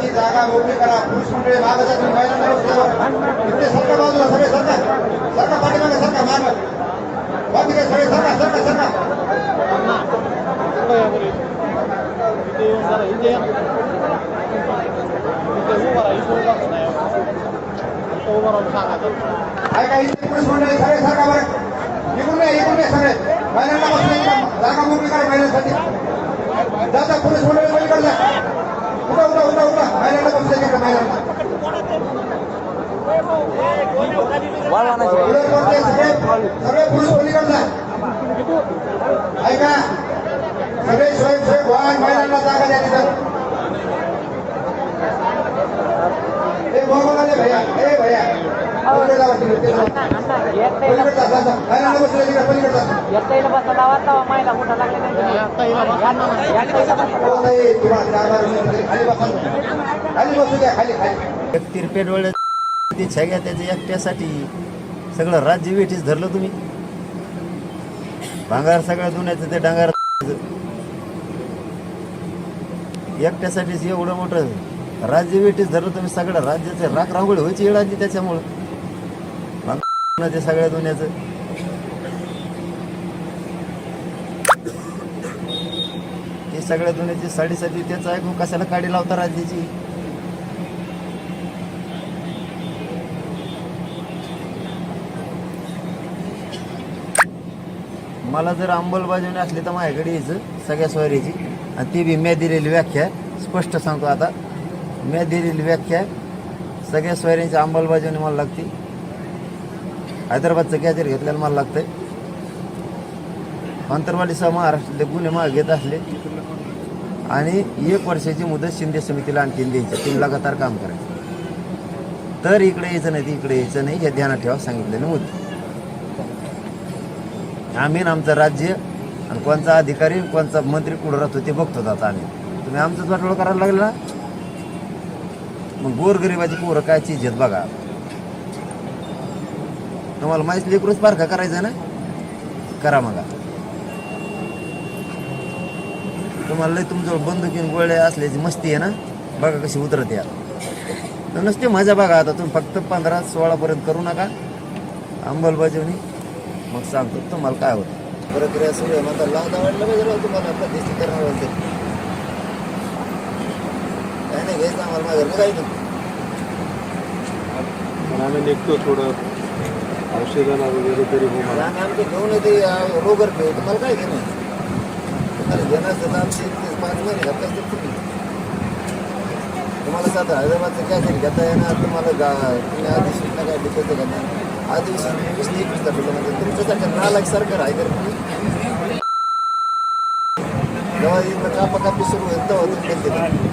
ती जागा मोकळी करा. पुरुष मंडळी मागे जा तुम्ही. महिलांना बसल्यावर इकडे सरका बाजूला सगळे सरकार सरकार पाठीमागे सरकार माग. बाकी काय सगळे सरकार सरकार सरका. काय इथे पुरुष मंडळी? सगळे सरकार बरं. इकडून नाही इकडून नाही सगळे. महिलांना जागा मोकळी करा महिलांसाठी जा पुरुष मंडळी बळी जा. सगळे सगळे पुरुष पलीकडे ऐका सगळे स्वयंसेवक वाहन महिलांना जागा द्या तिथं भैया भैया छग्या त्याच्या एकट्यासाठी. सगळं राज्य वेठीच धरलं तुम्ही. भांगार सगळं दुन्याचं ते डांगार एकट्यासाठीच एवढं मोठं राज्य वेठीस धरलं तुम्ही सगळं राज्याचं राख रांगोळी व्हायची येळ आली त्याच्यामुळं. भांगार ते सगळ्या दुन्याचं ते सगळ्या दुन्याची साडेसाती त्याचं ऐकून कशाला काडी लावता राज्याची? मला जर अंमलबजावणी असली तर माझ्याकडे यायचं सगळ्या स्वारीची आणि ती बी मी दिलेली व्याख्या स्पष्ट सांगतो आता. मी दिलेली व्याख्या सगळ्या स्वाऱ्यांची अंमलबजावणी मला लागते. हैदराबादचं कॅचर घेतल्याला मला लागतंय. अंतरवालीसह महाराष्ट्रातले गुन्हे मागे घेत असले. आणि एक वर्षाची मुदत शिंदे समितीला आणखीन द्यायची. तुम्ही लगातार काम करायचं. तर इकडे यायचं नाही इकडे यायचं नाही हे ध्यानात ठेवा सांगितलेलं मुद्दे. आम्ही ना आमचं राज्य आणि कोणचा अधिकारी कोणचा मंत्री कुठं राहतो ते बघतो आता आम्ही. तुम्ही आमचंच वाटोळ करायला लागलं ना? मग गोरगरिबाची पोरं काय चीज आहेत बघा. तुम्हाला माहीत लेकरूच पारखा करायचा ना? करा मग. तुम्हाला लय तुमच्यावर बंदुकीन गोळे असल्याची मस्ती आहे ना? बघा कशी उतरत या. तर नसते मजा बघा आता तुम्ही फक्त पंधरा सोळापर्यंत करू नका. अंमलबजावणी. मग सांगतो तुम्हाला काय होतं. प्रक्रिया सुरू आहे म्हणता लादा वाटलं पाहिजे तुम्हाला करणार होते. काय नाही घ्यायचं आम्हाला माझ्या घरी काही नाही आम्ही निघतो थोडं. औषधाला वगैरे तरी हो तर आमचे घेऊन येते रोगर घेऊ तुम्हाला काय घेणं? तुम्हाला घेणं असतं तर आमचे पाच महिने घातले असते तुम्ही. तुम्हाला साधं हैदराबादचं काय तरी घेता येणार तुम्हाला गा तुम्ही आदिवासीला काय डिपेंड घेणार आदिवासी वीस ते एकवीस तारखेला सरकार आहे तर तुम्ही जेव्हा इथं कापाकापी सुरू होईल तेव्हा तुम्ही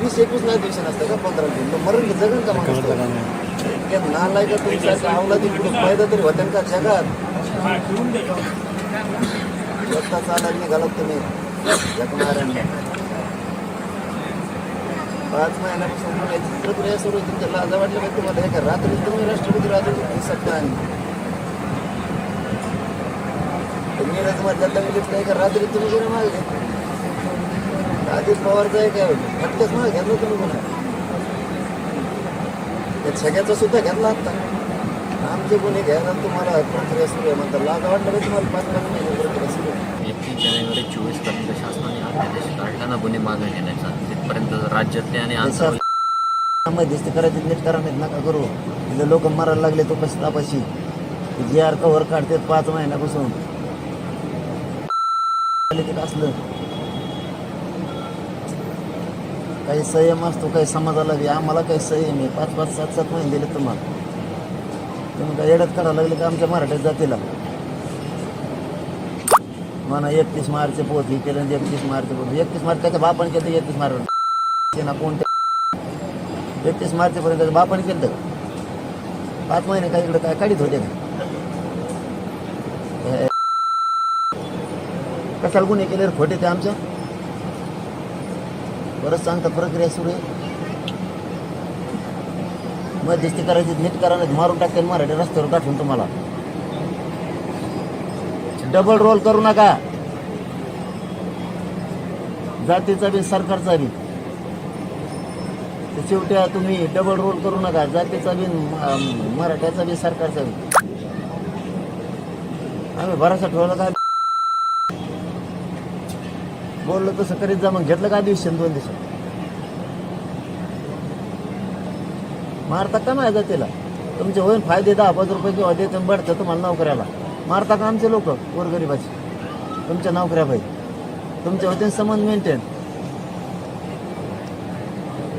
वीस एकवीस नाही दिवशी नसतं का? पंधरा दिवस मरण का मग त्या तुमच्या फायदा तरी होत्या का जगात? स्वतः चालायला निघालात तुम्ही. जगणाऱ्यांना. पाच महिन्यापासून पुण्याची तुला सुरू आहे त्याला लाजा वाटलं पाहिजे तुम्हाला एका रात्री तुम्ही राष्ट्रपती राजू शकता आणि नीरज मधल्या तंगलीत काय करा रात्री तुम्ही जरी मागले अजित पवारचं आहे काय? फटकच मागे घेतलं तुम्ही कोणा त्या सगळ्याचा सुद्धा घेतला आता आमचे कोणी घ्यायला तुम्हाला प्रक्रिया सुरू आहे म्हणतात. लाज वाटलं पाहिजे तुम्हाला पाच पाच महिने प्रक्रिया सुरू आहे एकतीस जानेवारी चोवीसपर्यंत शासनाने अध्यादेश गुन्हे मागे घेण्याचा तिथपर्यंत राज्यातले आणि आंतरराष्ट्रीय मध्यस्थी करायचे नीट करा नाहीत नका करू. तिथे लोक मरायला लागले तो कशी तापाशी जे आर कवर काढतात पाच महिन्यापासून. असलं. काही संयम असतो काही समाजाला बी. आम्हाला काही संयम आहे. पाच पाच सात सात महिने दिले तुम्हाला. तुम्ही काय येड्यात करायला लागले का आमच्या मराठ्यात जातीला? म्हणा एकतीस मार्च पोत ही केलं एकतीस मार्च पोत एकतीस मार्च त्याच्या बापाने केलं एकतीस मार्च. ना कोणत्या एकतीस मार्च पर्यंत त्याच्या बापाने केलं पाच महिने काय इकडे काय काढीत होते का? कशाला गुन्हे केले खोटे ते आमच्या परत सांगता प्रक्रिया सुरू आहे. मध्यस्थी करायची नीट करा मारून टाकते मराठी रस्त्यावर गाठून तुम्हाला. डबल रोल करू नका. जातीचा बी सरकारचा बी. शेवट्या शेवटी तुम्ही डबल रोल करू नका. जातीचा बी मराठ्याचा बी सरकारचा बी. आम्ही भरोसा ठेवला का? बोललो तसं करीत जा मग. घेतलं का दिवशी दोन दिवसात? मारता का नाही जातीला? तुमचे होईल फायदे दहा पाच रुपये किंवा देते बढतं तुम्हाला नोकऱ्याला. मारता का आमचे लोक गोरगरीबाचे. तुमच्या नोकऱ्या पाहिजे तुमच्या वतीन संबंध मेंटेन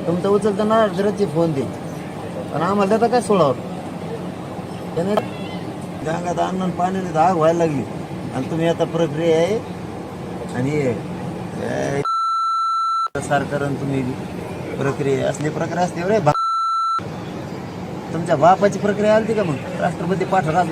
तुमचं उचलता ना जराची फोन दे. आणि आम्हाला देता काय सोळावर? त्याने गंगात अन्न पाण्याने आग व्हायला लागली. आणि तुम्ही आता प्रक्रिया आहे. आणि हे- तुम्ही प्रक्रिया असली प्रक्रिया असते रे तुमच्या बापाची प्रक्रिया आली का मग? राष्ट्रपती पाठराज